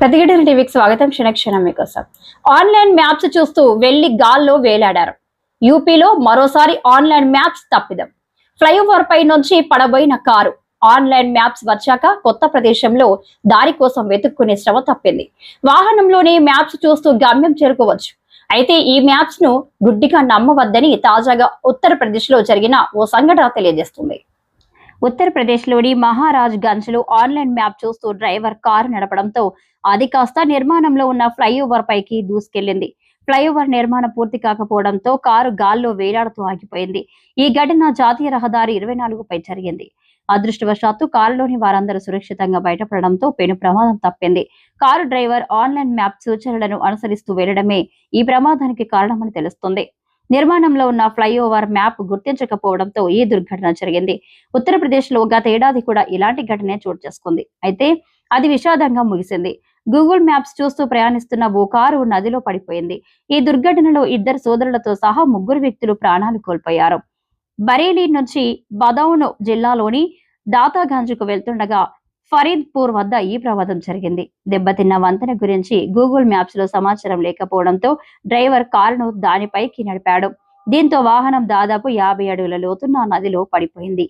ప్రతిఘటన టీవీకి స్వాగతం. క్షణక్షణం మీకోసం. ఆన్లైన్ మ్యాప్స్ చూస్తూ వెళ్ళి గాల్లో వేలాడారు. యూపీలో మరోసారి ఆన్లైన్ మ్యాప్స్ తప్పిదం. ఫ్లైఓవర్ పై నుంచి పడబోయిన కారు ఆన్లైన్ మ్యాప్స్ వచ్చాక కొత్త ప్రదేశంలో దారి కోసం వెతుక్కునే శ్రమ తప్పింది. వాహనంలోనే మ్యాప్స్ చూస్తూ గమ్యం చేరుకోవచ్చు. అయితే ఈ మ్యాప్స్ను గుడ్డిగా నమ్మవద్దని తాజాగా ఉత్తరప్రదేశ్లో జరిగిన ఓ సంఘటన తెలియజేస్తుంది. ఉత్తరప్రదేశ్లోని మహారాజ్ గంజ్లో ఆన్లైన్ మ్యాప్ చూస్తూ డ్రైవర్ కారు నడపడంతో అది కాస్త నిర్మాణంలో ఉన్న ఫ్లైఓవర్ పైకి దూసుకెళ్ళింది ఫ్లైఓవర్ నిర్మాణం పూర్తి కాకపోవడంతో కారు గాల్లో వేలాడుతూ ఆగిపోయింది. ఈ ఘటన జాతీయ రహదారి ఇరవై నాలుగుపై జరిగింది. అదృష్టవశాత్తు కారులోని వారందరూ సురక్షితంగా బయటపడడంతో పెను ప్రమాదం తప్పింది. కారు డ్రైవర్ ఆన్లైన్ మ్యాప్ సూచనలను అనుసరిస్తూ వెళ్ళడమే ఈ ప్రమాదానికి కారణమని తెలుస్తుంది. నిర్మాణంలో ఉన్న ఫ్లైఓవర్ మ్యాప్ గుర్తించకపోవడంతో ఈ దుర్ఘటన జరిగింది. ఉత్తరప్రదేశ్లో గత ఏడాది కూడా ఇలాంటి ఘటనే చోటు చేసుకుంది. అయితే అది విషాదంగా ముగిసింది. గూగుల్ మ్యాప్స్ చూస్తూ ప్రయాణిస్తున్న ఓ కారు నదిలో పడిపోయింది. ఈ దుర్ఘటనలో ఇద్దరు సోదరులతో సహా ముగ్గురు వ్యక్తులు ప్రాణాలు కోల్పోయారు. బరేలీ నుంచి బదౌను జిల్లాలోని దాతాగంజ్కు వెళ్తుండగా ఫరీద్పూర్ వద్ద ఈ ప్రమాదం జరిగింది. దెబ్బతిన్న వంతెన గురించి గూగుల్ మ్యాప్స్లో సమాచారం లేకపోవడంతో డ్రైవర్ కారును దానిపైకి నడిపాడు. దీంతో వాహనం దాదాపు యాభై అడుగుల లోతున్న నదిలో పడిపోయింది.